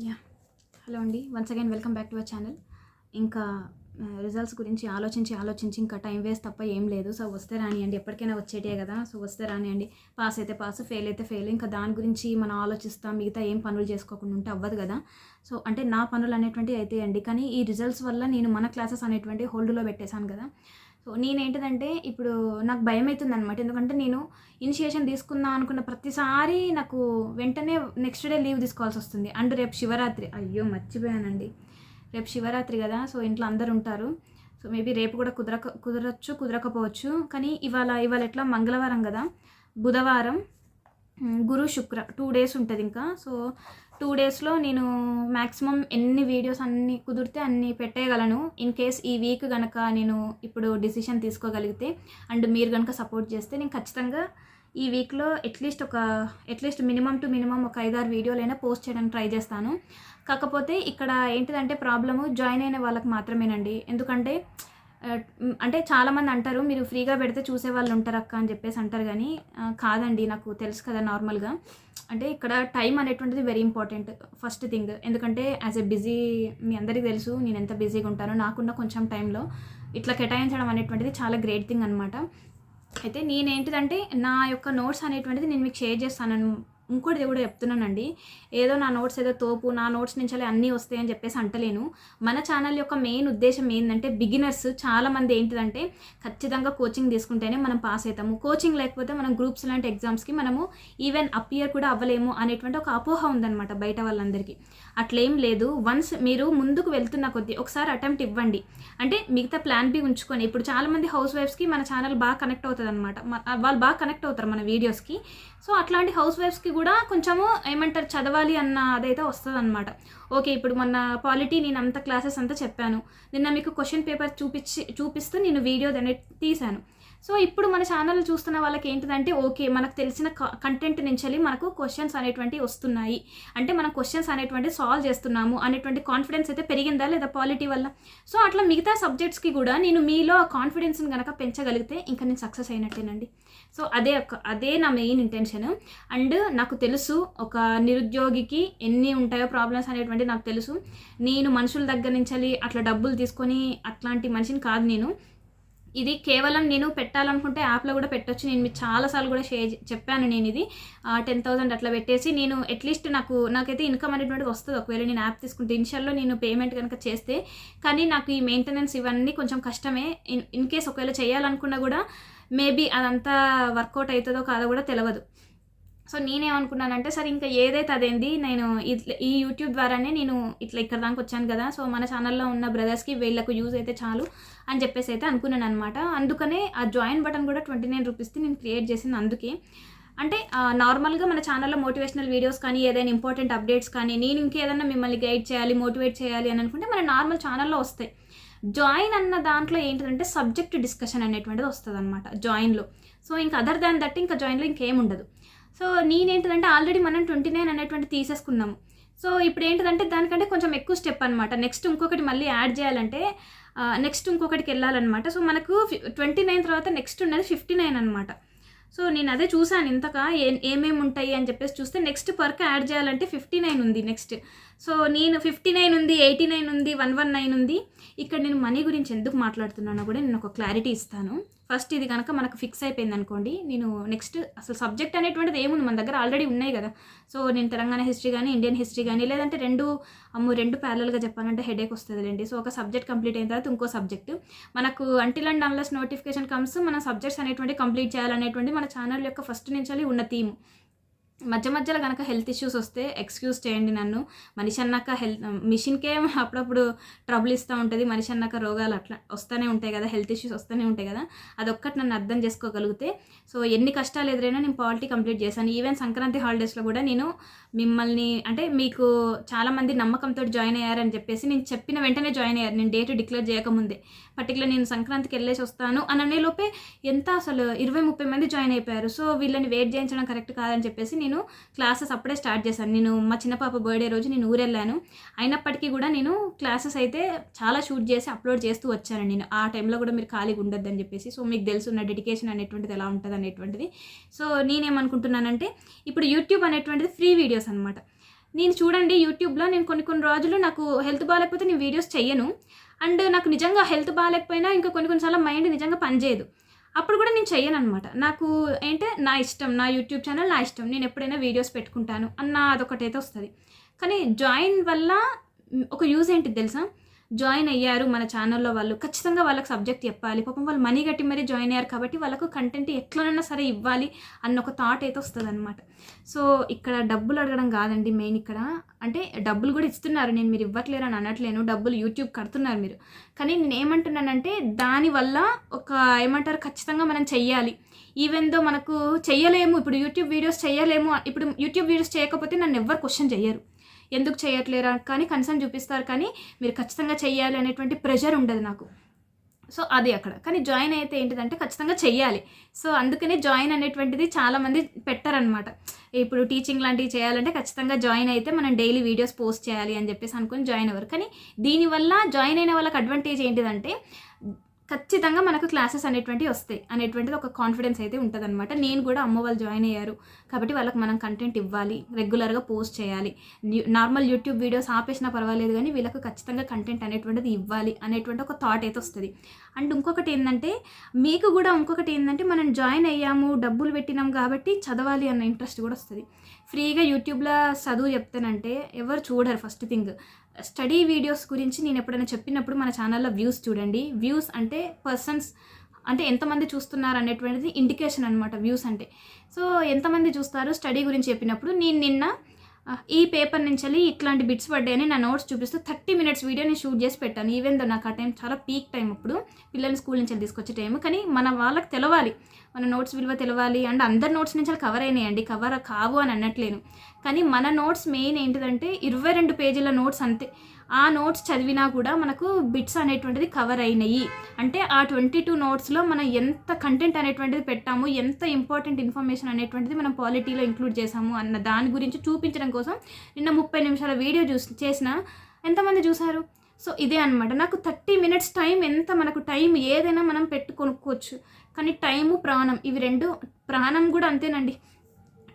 Yeah hello అండి. Once again welcome back to our channel ఇంకా results గురించి ఆలోచించి ఆలోచించి ఇంకా టైం వేస్ట్ తప్ప ఏం లేదు. సో వస్తే రానియండి. ఎప్పటికైనా వచ్చేటే కదా. సో వస్తే రానియండి. పాస్ అయితే పాస్ ఫెయిల్ అయితే ఫెయిల్ ఇంకా దాని గురించి మనం ఆలోచిస్తాం. మిగతా ఏం పనులు చేసుకోకుండా ఉంటే అవ్వదు కదా. సో అంటే నా పనులు అనేటువంటివి అయితే అండి కానీ ఈ రిజల్ట్స్ వల్ల నేను మన క్లాసెస్ అనేటువంటి హోల్డ్లో పెట్టేశాను కదా. సో నేనేంటిదంటే ఇప్పుడు నాకు భయం అవుతుంది అనమాట ఎందుకంటే నేను ఇనిషియేషన్ తీసుకుందాం అనుకున్న ప్రతిసారి నాకు వెంటనే నెక్స్ట్ డే లీవ్ తీసుకోవాల్సి వస్తుంది అండ్ రేపు శివరాత్రి. అయ్యో మర్చిపోయానండి. రేపు శివరాత్రి కదా సో ఇంట్లో అందరు ఉంటారు సో మేబీ రేపు కూడా కుదరక కుదరచ్చు కుదరకపోవచ్చు. కానీ ఇవాళ ఇవాళ ఎట్లా? మంగళవారం కదా. బుధవారం గురు శుక్ర టూ డేస్ ఉంటుంది ఇంకా. సో టూ డేస్లో నేను మ్యాక్సిమం ఎన్ని వీడియోస్ అన్ని కుదిరితే అన్ని పెట్టేయగలను. ఇన్ కేస్ ఈ వీక్ కనుక నేను ఇప్పుడు డిసిషన్ తీసుకోగలిగితే అండ్ మీరు కనుక సపోర్ట్ చేస్తే నేను ఖచ్చితంగా ఈ వీక్లో అట్లీస్ట్ ఒక అట్లీస్ట్ మినిమం టు మినిమం ఒక ఐదారు వీడియోలైనా పోస్ట్ చేయడానికి ట్రై చేస్తాను. కాకపోతే ఇక్కడ ఏంటిదంటే ప్రాబ్లము జాయిన్ అయిన వాళ్ళకి మాత్రమేనండి. ఎందుకంటే అంటే చాలామంది అంటారు మీరు ఫ్రీగా పెడితే చూసే వాళ్ళు ఉంటారు అక్క అని చెప్పేసి అంటారు కానీ కాదండి నాకు తెలుసు కదా నార్మల్గా. అంటే ఇక్కడ టైం అనేటువంటిది వెరీ ఇంపార్టెంట్ ఫస్ట్ థింగ్. ఎందుకంటే యాజ్ ఎ బిజీ మీ అందరికీ తెలుసు నేను ఎంత బిజీగా ఉంటానో నాకున్న కొంచెం టైంలో ఇట్లా కేటాయించడం అనేటువంటిది చాలా గ్రేట్ థింగ్ అనమాట అయితే నేనేంటిదంటే నా యొక్క నోట్స్ అనేటువంటిది నేను మీకు షేర్ చేస్తాను ఇంకోటి కూడా చెప్తున్నానండి. ఏదో నా నోట్స్ ఏదో తోపు నా నోట్స్ నుంచి అలా అన్నీ వస్తాయని చెప్పేసి అంటలేను. మన ఛానల్ యొక్క మెయిన్ ఉద్దేశం ఏంటంటే బిగినర్స్ చాలామంది ఏంటిదంటే ఖచ్చితంగా కోచింగ్ తీసుకుంటేనే మనం పాస్ అవుతాము కోచింగ్ లేకపోతే మనం గ్రూప్స్ లాంటి ఎగ్జామ్స్కి మనము ఈవెన్ అపియర్ కూడా అవ్వలేము అనేటువంటి ఒక అపోహ ఉందన్నమాట బయట వాళ్ళందరికీ. అట్లేం లేదు. వన్స్ మీరు ముందుకు వెళ్తున్న కొద్దీ ఒకసారి అటెంప్ట్ ఇవ్వండి. అంటే మిగతా ప్లాన్ బి ఉంచుకొని ఇప్పుడు చాలామంది హౌస్ వైఫ్స్కి మన ఛానల్ బాగా కనెక్ట్ అవుతుంది అనమాట వాళ్ళు బాగా కనెక్ట్ అవుతారు మన వీడియోస్కి. సో అట్లాంటి హౌస్ వైఫ్స్కి కూడా కొంచెము ఏమంటారు చదవాలి అన్న అదైతే వస్తుంది అనమాట ఓకే ఇప్పుడు మొన్న పాలిటీ నేను అంత క్లాసెస్ అంతా చెప్పాను. నిన్న మీకు క్వశ్చన్ పేపర్ చూపించి చూపిస్తూ నేను వీడియో అనేది తీశాను. సో ఇప్పుడు మన ఛానల్ చూస్తున్న వాళ్ళకి ఏంటిదంటే ఓకే మనకు తెలిసిన కంటెంట్ నుంచి మనకు క్వశ్చన్స్ అనేటువంటివి వస్తున్నాయి. అంటే మనం క్వశ్చన్స్ అనేటువంటి సాల్వ్ చేస్తున్నాము అనేటువంటి కాన్ఫిడెన్స్ అయితే పెరిగిందా లేదా పాలిటీ వల్ల? సో అట్లా మిగతా సబ్జెక్ట్స్కి కూడా నేను మీలో ఆ కాన్ఫిడెన్స్ని కనుక పెంచగలిగితే ఇంకా నేను సక్సెస్ అయినట్టేనండి. సో అదే ఒక అదే నా మెయిన్ ఇంటెన్షన్ అండ్ నాకు తెలుసు ఒక నిరుద్యోగికి ఎన్ని ఉంటాయో ప్రాబ్లమ్స్ అనేటువంటి నాకు తెలుసు. నేను మనుషుల దగ్గర నుంచి అట్లా డబ్బులు తీసుకొని అట్లాంటి మనిషిని కాదు నేను. ఇది కేవలం నేను పెట్టాలనుకుంటే యాప్లో కూడా పెట్టొచ్చు. నేను మీకు చాలాసార్లు కూడా షేర్ చెప్పాను నేను ఇది. టెన్ థౌసండ్ అట్లా పెట్టేసి నేను అట్లీస్ట్ నాకు నాకైతే ఇన్కమ్ అనేటువంటిది వస్తుంది. ఒకవేళ నేను యాప్ తీసుకుంటే ఇన్షియల్లో నేను పేమెంట్ కనుక చేస్తే. కానీ నాకు ఈ మెయింటెనెన్స్ ఇవన్నీ కొంచెం కష్టమే. ఇన్ ఇన్ కేస్ ఒకవేళ చేయాలనుకున్నా కూడా మేబీ అదంతా వర్కౌట్ అవుతుందో కాదో కూడా తెలియదు సో నేనేమనుకున్నానంటే సరే ఇంకా ఏదైతే అదేంది నేను ఇట్లా ఈ యూట్యూబ్ ద్వారానే నేను ఇట్లా ఇక్కడ దాకా వచ్చాను కదా సో మన ఛానల్లో ఉన్న బ్రదర్స్కి వీళ్ళకు యూజ్ అయితే చాలు అని చెప్పేసి అయితే అనుకున్నాను అనమాట అందుకనే ఆ జాయిన్ బటన్ కూడా ట్వంటీ నైన్ రూపీస్ నేను క్రియేట్ చేసింది అందుకే. అంటే నార్మల్గా మన ఛానల్లో మోటివేషనల్ వీడియోస్ కానీ ఏదైనా ఇంపార్టెంట్ అప్డేట్స్ కానీ నేను ఇంకేదైనా మిమ్మల్ని గైడ్ చేయాలి మోటివేట్ చేయాలి అని అనుకుంటే మన నార్మల్ ఛానల్లో వస్తాయి. జాయిన్ అన్న దాంట్లో ఏంటిదంటే సబ్జెక్ట్ డిస్కషన్ అనేటువంటిది వస్తుంది అనమాట జాయిన్లో. సో ఇంకా అదర్ దాన్ దట్ ఇంకా జాయిన్లో ఇంకేం ఉండదు సో నేనేంటిదంటే ఆల్రెడీ మనం ట్వంటీ నైన్ అనేటువంటి తీసేసుకున్నాము. సో ఇప్పుడు ఏంటిదంటే దానికంటే కొంచెం ఎక్కువ స్టెప్ అనమాట నెక్స్ట్ ఇంకొకటి మళ్ళీ యాడ్ చేయాలంటే నెక్స్ట్ ఇంకొకటికి వెళ్ళాలన్నమాట. సో మనకు ట్వంటీ నైన్ తర్వాత నెక్స్ట్ ఉన్నది ఫిఫ్టీ నైన్ అనమాట సో నేను అదే చూసాను ఇంతగా ఏ ఏమేమి ఉంటాయి అని చెప్పేసి చూస్తే నెక్స్ట్ పర్క్ యాడ్ చేయాలంటే ఫిఫ్టీ నైన్ ఉంది నెక్స్ట్. సో నేను ఫిఫ్టీ నైన్ ఉంది ఎయిటీ నైన్ ఉంది వన్ వన్ నైన్ ఉంది. ఇక్కడ నేను మనీ గురించి ఎందుకు మాట్లాడుతున్నానో కూడా నేను ఒక క్లారిటీ ఇస్తాను. ఫస్ట్ ఇది కనుక మనకు ఫిక్స్ అయిపోయింది అనుకోండి నేను నెక్స్ట్ అసలు సబ్జెక్ట్ అనేటువంటిది ఏముంది? మన దగ్గర ఆల్రెడీ ఉన్నాయి కదా. సో నేను తెలంగాణ హిస్టరీ కానీ ఇండియన్ హిస్టరీ కానీ లేదంటే రెండు అమ్ము రెండు ప్యారల్గా చెప్పాలంటే హెడేక్ వస్తుందిలేండి. సో ఒక సబ్జెక్ట్ కంప్లీట్ అయిన తర్వాత ఇంకో సబ్జెక్ట్ మనకు until and unless notification comes మన సబ్జెక్ట్స్ అనేటువంటి కంప్లీట్ చేయాలనేటువంటి మన ఛానల్ యొక్క ఫస్ట్ నుంచి ఉన్న థీమ్ మధ్య మధ్యలో కనుక హెల్త్ ఇష్యూస్ వస్తే ఎక్స్క్యూజ్ చేయండి నన్ను. మనిషి అన్నాక హెల్త్ మిషన్కే అప్పుడప్పుడు ట్రబుల్ ఇస్తూ ఉంటుంది. మనిషి అన్నాక రోగాలు అట్లా వస్తూనే ఉంటాయి కదా హెల్త్ ఇష్యూస్ వస్తూనే ఉంటాయి కదా. అదొక్కటి నన్ను అర్థం చేసుకోగలిగితే. సో ఎన్ని కష్టాలు ఎదురైనా నేను పాలిటీ కంప్లీట్ చేశాను ఈవెన్ సంక్రాంతి హాలిడేస్లో కూడా నేను మిమ్మల్ని అంటే మీకు చాలామంది నమ్మకంతో జాయిన్ అయ్యారని చెప్పేసి నేను చెప్పిన వెంటనే జాయిన్ అయ్యారు. నేను డేట్ డిక్లేర్ చేయకముందే. పర్టికులర్ నేను సంక్రాంతికి వెళ్ళేసి వస్తాను అని అనే లోపే ఎంత అసలు ఇరవై ముప్పై మంది జాయిన్ అయిపోయారు. సో వీళ్ళని వెయిట్ చేయించడం కరెక్ట్ కాదని చెప్పేసి నేను క్లాసెస్ అప్పుడే స్టార్ట్ చేశాను. నేను మా చిన్న పాప బర్త్డే రోజు నేను ఊరెళ్ళాను. అయినప్పటికీ కూడా నేను క్లాసెస్ అయితే చాలా షూట్ చేసి అప్లోడ్ చేస్తూ వచ్చాను. నేను ఆ టైంలో కూడా మీరు ఖాళీగా ఉండొద్దని చెప్పేసి సో మీకు తెలుసున్న డెడికేషన్ అనేటువంటిది ఎలా ఉంటుంది అనేటువంటిది. సో నేనేమనుకుంటున్నానంటే ఇప్పుడు యూట్యూబ్ అనేటువంటిది ఫ్రీ వీడియోస్ అనమాట నేను చూడండి యూట్యూబ్లో నేను కొన్ని కొన్ని రోజులు నాకు హెల్త్ బాగాలేకపోతే నేను వీడియోస్ చెయ్యను. అండ్ నాకు నిజంగా హెల్త్ బాగాలేకపోయినా ఇంకా కొన్ని కొన్నిసార్లు మైండ్ నిజంగా పనిచేయదు. అప్పుడు కూడా నేను చెయ్యను అనమాట నాకు ఏంటంటే నా ఇష్టం నా యూట్యూబ్ ఛానల్ నా ఇష్టం. నేను ఎప్పుడైనా వీడియోస్ పెట్టుకుంటాను అన్న అదొకటైతే వస్తుంది. కానీ జాయిన్ వల్ల ఒక యూజ్ ఏంటి తెలుసా? జాయిన్ అయ్యారు మన ఛానల్లో వాళ్ళు. ఖచ్చితంగా వాళ్ళకి సబ్జెక్ట్ చెప్పాలి. పాపం వాళ్ళు మనీ కట్టి మరీ జాయిన్ అయ్యారు కాబట్టి వాళ్ళకు కంటెంట్ ఎట్లనైనా సరే ఇవ్వాలి అన్న ఒక థాట్ అయితే వస్తుంది అనమాట సో ఇక్కడ డబ్బులు అడగడం కాదండి మెయిన్ ఇక్కడ. అంటే డబ్బులు కూడా ఇస్తున్నారు. నేను మీరు ఇవ్వట్లేరు అని అనట్లేను. డబ్బులు యూట్యూబ్ కడుతున్నారు మీరు. కానీ నేను ఏమంటున్నానంటే దానివల్ల ఒక ఏమంటారు? ఖచ్చితంగా మనం చెయ్యాలి. ఈవెన్ దో మనకు చెయ్యలేము. ఇప్పుడు యూట్యూబ్ వీడియోస్ చేయలేము ఇప్పుడు యూట్యూబ్ వీడియోస్ చేయకపోతే నన్ను ఎవ్వరు క్వశ్చన్ చేయరు ఎందుకు చేయట్లేరా? కానీ కన్సర్న్ చూపిస్తారు కానీ మీరు ఖచ్చితంగా చెయ్యాలి అనేటువంటి ప్రెషర్ ఉండదు నాకు. సో అది అక్కడ. కానీ జాయిన్ అయితే ఏంటిదంటే ఖచ్చితంగా చెయ్యాలి. సో అందుకనే జాయిన్ అనేటువంటిది చాలామంది పెట్టారనమాట ఇప్పుడు టీచింగ్ లాంటివి చేయాలంటే ఖచ్చితంగా జాయిన్ అయితే మనం డైలీ వీడియోస్ పోస్ట్ చేయాలి అని చెప్పేసి అనుకుని జాయిన్ అవ్వరు. కానీ దీనివల్ల జాయిన్ అయిన వాళ్ళకి అడ్వాంటేజ్ ఏంటిదంటే ఖచ్చితంగా మనకు క్లాసెస్ అనేటువంటివి వస్తాయి. అనేటువంటిది ఒక కాన్ఫిడెన్స్ అయితే ఉంటుందన్నమాట. నేను కూడా అమ్మ వాళ్ళు జాయిన్ అయ్యారు. కాబట్టి వాళ్ళకి మనం కంటెంట్ ఇవ్వాలి. రెగ్యులర్గా పోస్ట్ చేయాలి. నార్మల్ యూట్యూబ్ వీడియోస్ ఆపేసినా పర్వాలేదు కానీ వీళ్ళకు ఖచ్చితంగా కంటెంట్ అనేటువంటిది ఇవ్వాలి అనేటువంటి ఒక థాట్ అయితే వస్తుంది. అండ్ ఇంకొకటి ఏంటంటే మీకు కూడా ఇంకొకటి ఏంటంటే మనం జాయిన్ అయ్యాము డబ్బులు పెట్టినాం కాబట్టి చదవాలి అన్న ఇంట్రెస్ట్ కూడా వస్తుంది. ఫ్రీగా యూట్యూబ్లో చదువు చెప్తానంటే ఎవరు చూడరు ఫస్ట్ థింగ్. స్టడీ వీడియోస్ గురించి నేను ఎప్పుడైనా చెప్పినప్పుడు మన ఛానల్లో వ్యూస్ చూడండి. వ్యూస్ అంటే పర్సన్స్ అంటే ఎంతమంది చూస్తున్నారు అనేటువంటిది ఇండికేషన్ అనమాట వ్యూస్ అంటే. సో ఎంతమంది చూస్తారు స్టడీ గురించి చెప్పినప్పుడు నేను నిన్న ఈ పేపర్ నుంచి వెళ్ళి ఇట్లాంటి బిట్స్ పడ్డాయని నా నోట్స్ చూపిస్తూ థర్టీ మినిట్స్ వీడియో నేను షూట్ చేసి పెట్టాను. ఈవెన్ దో నాకు ఆ టైం చాలా పీక్ టైం అప్పుడు పిల్లల్ని స్కూల్ నుంచి తీసుకొచ్చే టైం కానీ మన వాళ్ళకి తెలవాలి. మన నోట్స్ విలువ తెలవాలి అండ్ అందరి నోట్స్ నుంచి వాళ్ళు కవర్ అయినాయండి. కవర్ కావు అని అనట్లేను కానీ మన నోట్స్ మెయిన్ ఏంటిదంటే ఇరవై రెండు పేజీల నోట్స్ అంతే. ఆ నోట్స్ చదివినా కూడా మనకు బిట్స్ అనేటువంటిది కవర్ అయినాయి. అంటే ఆ ట్వంటీ టూ నోట్స్లో మనం ఎంత కంటెంట్ అనేటువంటిది పెట్టాము ఎంత ఇంపార్టెంట్ ఇన్ఫర్మేషన్ అనేటువంటిది మనం పాలిటీలో ఇంక్లూడ్ చేసాము అన్న దాని గురించి చూపించడం కోసం నిన్న ముప్పై నిమిషాల వీడియో చూసి చేసిన ఎంతమంది చూసారు సో ఇదే అనమాట నాకు థర్టీ మినిట్స్ టైం ఎంత మనకు టైం ఏదైనా మనం పెట్టు కొనుక్కోవచ్చు కానీ టైము ప్రాణం. ఇవి రెండు ప్రాణం కూడా అంతేనండి.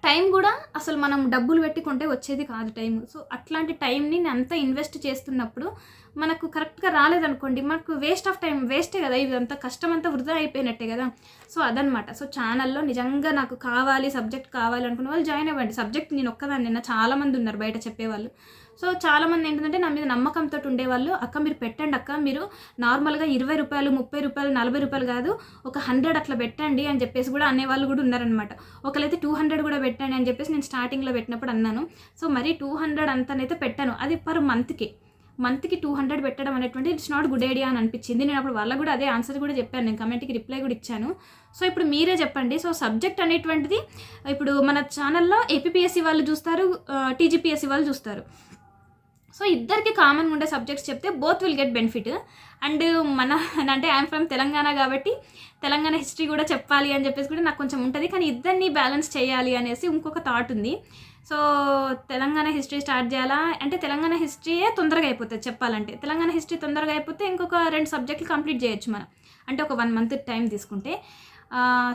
టైం కూడా అసలు మనం డబ్బులు పెట్టి కొంటే వచ్చేది కాదు టైం. సో అట్లాంటి టైంని నేను అంతా ఇన్వెస్ట్ చేస్తున్నప్పుడు మనకు కరెక్ట్గా రాలేదనుకోండి మనకు వేస్ట్ ఆఫ్ టైం వేస్టే కదా ఇదంతా కష్టం అంతా వృధా అయిపోయినట్టే కదా. సో అదనమాట సో ఛానల్లో నిజంగా నాకు కావాలి సబ్జెక్ట్ కావాలి అనుకున్న వాళ్ళు జాయిన్ అవ్వండి. సబ్జెక్ట్ నేను ఒక్కదాన్ని నిన్న చాలామంది ఉన్నారు బయట చెప్పేవాళ్ళు. సో చాలామంది ఏంటంటే నా మీద నమ్మకంతో ఉండేవాళ్ళు అక్క మీరు పెట్టండి అక్క మీరు నార్మల్గా ఇరవై రూపాయలు ముప్పై రూపాయలు నలభై రూపాయలు కాదు ఒక హండ్రెడ్ అట్లా పెట్టండి అని చెప్పేసి కూడా అనేవాళ్ళు కూడా ఉన్నారనమాట ఒకరైతే టూ హండ్రెడ్ కూడా పెట్టండి అని చెప్పేసి నేను స్టార్టింగ్లో పెట్టినప్పుడు అన్నాను. సో మరి టూ హండ్రెడ్ అంతనైతే పెట్టాను. అది పర్ మంత్కి మంత్కి టూ హండ్రెడ్ పెట్టడం అనేటువంటి ఇట్స్ నాట్ గుడ్ ఐడియా అని అనిపించింది. నేను అప్పుడు వాళ్ళకు కూడా అదే ఆన్సర్ కూడా చెప్పాను. నేను కమెంట్కి రిప్లై కూడా ఇచ్చాను. సో ఇప్పుడు మీరే చెప్పండి. సో సబ్జెక్ట్ అనేటువంటిది ఇప్పుడు మన ఛానల్లో ఏపీఎస్సి వాళ్ళు చూస్తారు టీజీపీఎస్సి వాళ్ళు చూస్తారు. సో ఇద్దరికి కామన్గా ఉండే సబ్జెక్ట్స్ చెప్తే both will get benefit. And మన అంటే ఐఎమ్ ఫ్రమ్ తెలంగాణ కాబట్టి తెలంగాణ హిస్టరీ కూడా చెప్పాలి అని చెప్పేసి కూడా నాకు కొంచెం ఉంటుంది. కానీ ఇద్దరిని బ్యాలెన్స్ చేయాలి అనేసి ఇంకొక థాట్ ఉంది. సో తెలంగాణ హిస్టరీ స్టార్ట్ చేయాలా? అంటే తెలంగాణ హిస్టరీయే తొందరగా అయిపోతుంది చెప్పాలంటే. తెలంగాణ హిస్టరీ తొందరగా అయిపోతే ఇంకొక రెండు సబ్జెక్టులు కంప్లీట్ చేయొచ్చు మనం. అంటే ఒక వన్ మంత్ టైం తీసుకుంటే.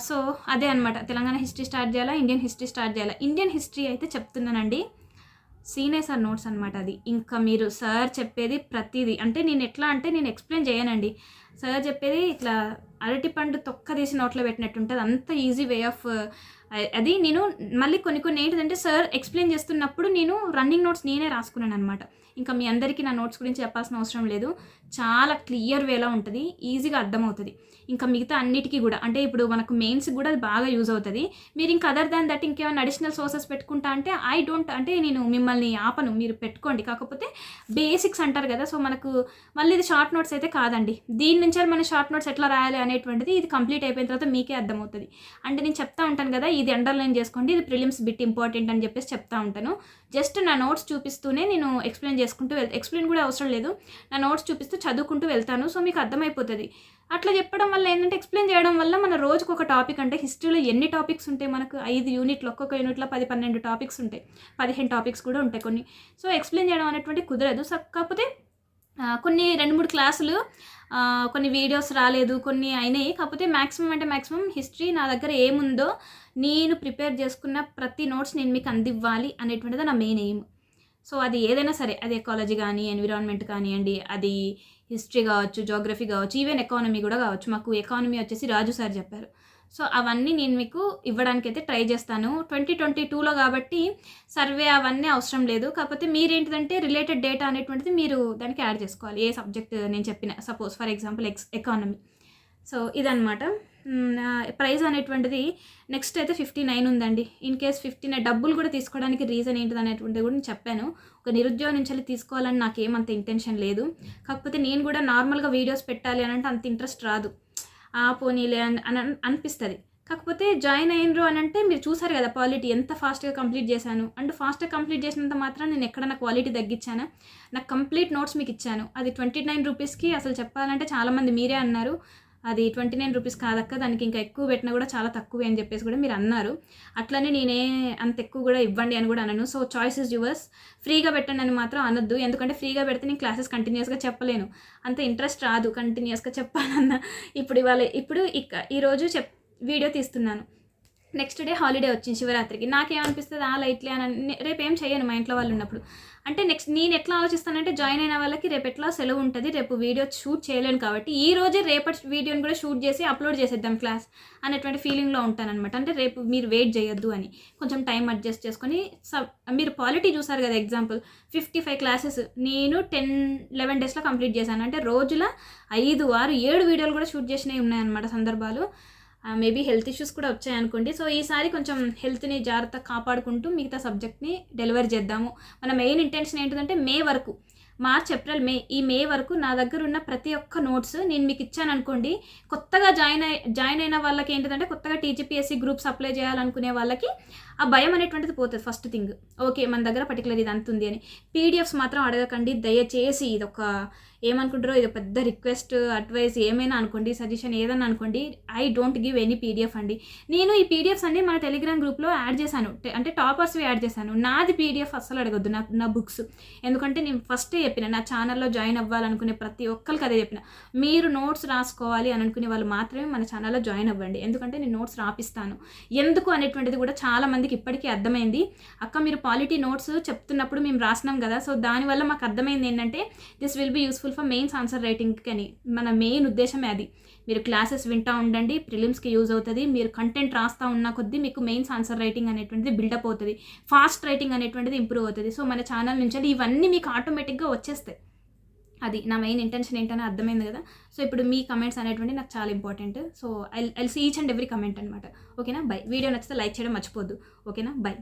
సో అదే అనమాట తెలంగాణ హిస్టరీ స్టార్ట్ చేయాలా? ఇండియన్ హిస్టరీ స్టార్ట్ చేయాలా? ఇండియన్ హిస్టరీ అయితే చెప్తున్నానండి. సీనియర్ సార్ నోట్స్ అనమాట అది. ఇంకా మీరు సార్ చెప్పేది ప్రతిదీ. అంటే నేను ఎట్లా అంటే నేను ఎక్స్ప్లెయిన్ చేయనండి. సార్ చెప్పేది ఇట్లా అరటిపండు తొక్క తీసి నోట్లో పెట్టినట్టు ఉంటుంది. అంత ఈజీ వే ఆఫ్ అది నేను మళ్ళీ కొన్ని కొన్ని ఏంటంటే సార్ ఎక్స్ప్లెయిన్ చేస్తున్నప్పుడు నేను రన్నింగ్ నోట్స్ నేనే రాసుకున్నాను అనమాట ఇంకా మీ అందరికీ నా నోట్స్ గురించి చెప్పాల్సిన అవసరం లేదు. చాలా క్లియర్ వేలా ఉంటుంది ఈజీగా అర్థమవుతుంది. ఇంకా మిగతా అన్నిటికీ కూడా అంటే ఇప్పుడు మనకు మెయిన్స్ కూడా అది బాగా యూజ్ అవుతుంది. మీరు ఇంకా అదర్ దాన్ దట్ ఇంకేమైనా అడిషనల్ సోర్సెస్ పెట్టుకుంటా అంటే ఐ డోంట్ అంటే నేను మిమ్మల్ని ఆపను మీరు పెట్టుకోండి. కాకపోతే బేసిక్స్ అంటారు కదా సో మనకు మళ్ళీ ఇది షార్ట్ నోట్స్ అయితే కాదండి. దీని నుంచి మన షార్ట్ నోట్స్ ఎట్లా రాయాలి అనేటువంటిది ఇది కంప్లీట్ అయిపోయిన తర్వాత మీకే అర్థమవుతుంది. అంటే నేను చెప్తా ఉంటాను కదా ఇది అండర్లైన్ చేసుకోండి ఇది ప్రిలిమ్స్ బిట్ ఇంపార్టెంట్ అని చెప్పేసి చెప్తా ఉంటాను. జస్ట్ నా నోట్స్ చూపిస్తూనే నేను ఎక్స్ప్లెయిన్ చేసుకుంటూ వెళ్తా ఎక్స్ప్లెయిన్ కూడా అవసరం లేదు. నా నోట్స్ చూపిస్తూ చదువుకుంటూ వెళ్తాను సో మీకు అర్థమైపోతుంది. అట్లా చెప్పడం వల్ల ఏంటంటే ఎక్స్ప్లెయిన్ చేయడం వల్ల మన రోజుకు ఒక టాపిక్ అంటే హిస్టరీలో ఎన్ని టాపిక్స్ ఉంటాయి మనకు? ఐదు యూనిట్లు ఒక్కొక్క యూనిట్లో పది పన్నెండు టాపిక్స్ ఉంటాయి. పదిహేను టాపిక్స్ కూడా ఉంటాయి కొన్ని. సో ఎక్స్ప్లెయిన్ చేయడం అనేటువంటి కుదరదు. సో కాకపోతే కొన్ని రెండు మూడు క్లాసులు కొన్ని వీడియోస్ రాలేదు కొన్ని అయినాయి. కాకపోతే మ్యాక్సిమం అంటే మ్యాక్సిమం హిస్టరీ నా దగ్గర ఏముందో నేను ప్రిపేర్ చేసుకున్న ప్రతి నోట్స్ నేను మీకు అందివ్వాలి అనేటువంటిది నా మెయిన్ ఎయిమ్. సో అది ఏదైనా సరే అది ఎకాలజీ కానీ ఎన్విరాన్మెంట్ కానివ్వండి అది హిస్టరీ కావచ్చు జోగ్రఫీ కావచ్చు ఈవెన్ ఎకానమీ కూడా కావచ్చు. మాకు ఎకానమీ వచ్చేసి రాజు సార్ చెప్పారు. సో అవన్నీ నేను మీకు ఇవ్వడానికి అయితే ట్రై చేస్తాను. ట్వంటీ ట్వంటీ టూలో కాబట్టి సర్వే అవన్నీ అవసరం లేదు. కాకపోతే మీరేంటిదంటే రిలేటెడ్ డేటా అనేటువంటిది మీరు దానికి యాడ్ చేసుకోవాలి. ఏ సబ్జెక్ట్ నేను చెప్పిన suppose for example X economy. So ఇదనమాట ప్రైజ్ అనేటువంటిది నెక్స్ట్ అయితే ఫిఫ్టీ నైన్ ఉందండి. ఇన్ కేస్ ఫిఫ్టీ నైన్ డబ్బులు కూడా తీసుకోవడానికి రీజన్ ఏంటిది అనేటువంటిది కూడా నేను చెప్పాను. ఒక నిరుద్యోగం నుంచి తీసుకోవాలని తీసుకోవాలని నాకేమంత ఇంటెన్షన్ లేదు. కాకపోతే నేను కూడా నార్మల్గా వీడియోస్ పెట్టాలి అని అంటే అంత ఇంట్రెస్ట్ రాదు. పోనీలే అని అని అనిపిస్తుంది. కాకపోతే జాయిన్ అయినరు అని అంటే మీరు చూసారు కదా క్వాలిటీ ఎంత ఫాస్ట్గా కంప్లీట్ చేశాను. అండ్ ఫాస్ట్గా కంప్లీట్ చేసినంత మాత్రం నేను ఎక్కడన్నా క్వాలిటీ తగ్గించాను నాకు కంప్లీట్ నోట్స్ మీకు ఇచ్చాను అది ట్వంటీ నైన్ రూపీస్కి అసలు చెప్పాలంటే చాలామంది మీరే అన్నారు. అది ట్వంటీ నైన్ రూపీస్ కాదక్క దానికి ఇంకా ఎక్కువ పెట్టినా కూడా చాలా తక్కువే అని చెప్పేసి కూడా మీరు అన్నారు. అట్లనే నేనే అంత ఎక్కువ కూడా ఇవ్వండి అని కూడా అన్నాను సో చాయిస్ ఇస్ యువర్స్ ఫ్రీగా పెట్టండి అని మాత్రం అనొద్దు. ఎందుకంటే ఫ్రీగా పెడితే నేను క్లాసెస్ కంటిన్యూస్గా చెప్పలేను. అంత ఇంట్రెస్ట్ రాదు కంటిన్యూస్గా చెప్పాలన్న. ఇప్పుడు ఇవాళ ఇప్పుడు ఇక ఈరోజు చెప్ వీడియో తీస్తున్నాను. నెక్స్ట్ డే హాలిడే వచ్చింది శివరాత్రికి. నాకేమనిపిస్తుంది ఆ లైట్లే అని రేపు ఏం చేయను మా ఇంట్లో వాళ్ళు ఉన్నప్పుడు అంటే నెక్స్ట్ నేను ఎట్లా ఆలోచిస్తానంటే జాయిన్ అయిన వాళ్ళకి రేపు ఎట్లా సెలవు ఉంటుంది రేపు వీడియో షూట్ చేయలేను కాబట్టి ఈ రోజే రేపటి వీడియోని కూడా షూట్ చేసి అప్లోడ్ చేసేద్దాం క్లాస్ అనేటువంటి ఫీలింగ్లో ఉంటానన్నమాట. అంటే రేపు మీరు వెయిట్ చేయొద్దు అని. కొంచెం టైం అడ్జస్ట్ చేసుకొని సబ్ మీరు క్వాలిటీ చూసారు కదా ఎగ్జాంపుల్ ఫిఫ్టీ ఫైవ్ క్లాసెస్ నేను టెన్ లెవెన్ డేస్లో కంప్లీట్ చేశాను. అంటే రోజుల ఐదు ఆరు ఏడు వీడియోలు కూడా షూట్ చేసినవి ఉన్నాయన్నమాట సందర్భాలు. మేబీ హెల్త్ ఇష్యూస్ కూడా వచ్చాయనుకోండి సో ఈసారి కొంచెం హెల్త్ని జాగ్రత్త కాపాడుకుంటూ మిగతా సబ్జెక్ట్ని డెలివరీ చేద్దాము. మన మెయిన్ ఇంటెన్షన్ ఏంటంటే మే వరకు మార్చ్ ఏప్రిల్ మే ఈ మే వరకు నా దగ్గర ఉన్న ప్రతి ఒక్క నోట్స్ నేను మీకు ఇచ్చాను అనుకోండి కొత్తగా జాయిన్ అయి జాయిన్ అయిన వాళ్ళకి ఏంటంటే కొత్తగా టీజీపీఎస్సీ గ్రూప్స్ అప్లై చేయాలనుకునే వాళ్ళకి ఆ భయం అనేటువంటిది పోతుంది ఫస్ట్ థింగ్ ఓకే మన దగ్గర పర్టికులర్ ఇది అంత ఉంది అని. పీడిఎఫ్స్ మాత్రం అడగకండి. దయచేసి ఇది ఒక ఏమనుకుంటారో ఇది పెద్ద రిక్వెస్ట్ అడ్వైస్ ఏమైనా అనుకోండి సజెషన్ ఏదైనా అనుకోండి I don't give any PDF అండి. నేను ఈ పీడిఎఫ్స్ అన్ని మన టెలిగ్రామ్ గ్రూప్లో యాడ్ చేశాను. అంటే టాపర్స్వి యాడ్ చేశాను. నాది పీడిఎఫ్ అస్సలు అడగద్దు నా నా బుక్స్ ఎందుకంటే నేను ఫస్టే చెప్పిన నా ఛానల్లో జాయిన్ అవ్వాలనుకునే ప్రతి ఒక్కరికి అదే చెప్పిన మీరు నోట్స్ రాసుకోవాలి అని అనుకునే వాళ్ళు మాత్రమే మన ఛానల్లో జాయిన్ అవ్వండి. ఎందుకంటే నేను నోట్స్ రాపిస్తాను. ఎందుకు అనేటువంటిది కూడా చాలా మందికి ఇప్పటికీ అర్థమైంది. అక్క మీరు పాలిటీ నోట్స్ చెప్తున్నప్పుడు మేము రాసినాం కదా సో దానివల్ల మాకు అర్థమైంది ఏంటంటే this will be useful for mains answer writing అని. మన మెయిన్ ఉద్దేశమే అది. మీరు క్లాసెస్ వింటూ ఉండండి ప్రిలిమ్స్కి యూజ్ అవుతుంది. మీరు కంటెంట్ రాస్తూ ఉన్న కొద్దీ మీకు మెయిన్స్ ఆన్సర్ రైటింగ్ అనేటువంటిది బిల్డప్ అవుతుంది. ఫాస్ట్ రైటింగ్ అనేటువంటిది ఇంప్రూవ్ అవుతుంది. సో మన ఛానల్ నుంచి ఇవన్నీ మీకు ఆటోమేటిక్గా వచ్చేస్తాయి. అది నా మెయిన్ ఇంటెన్షన్ ఏంటని అర్థమైంది కదా. సో ఇప్పుడు మీ కమెంట్స్ అనేటువంటి నాకు చాలా important so I I see each and every comment అనమాట ఓకేనా బై వీడియో నచ్చితే లైక్ చేయడం మర్చిపోద్దు ఓకేనా బై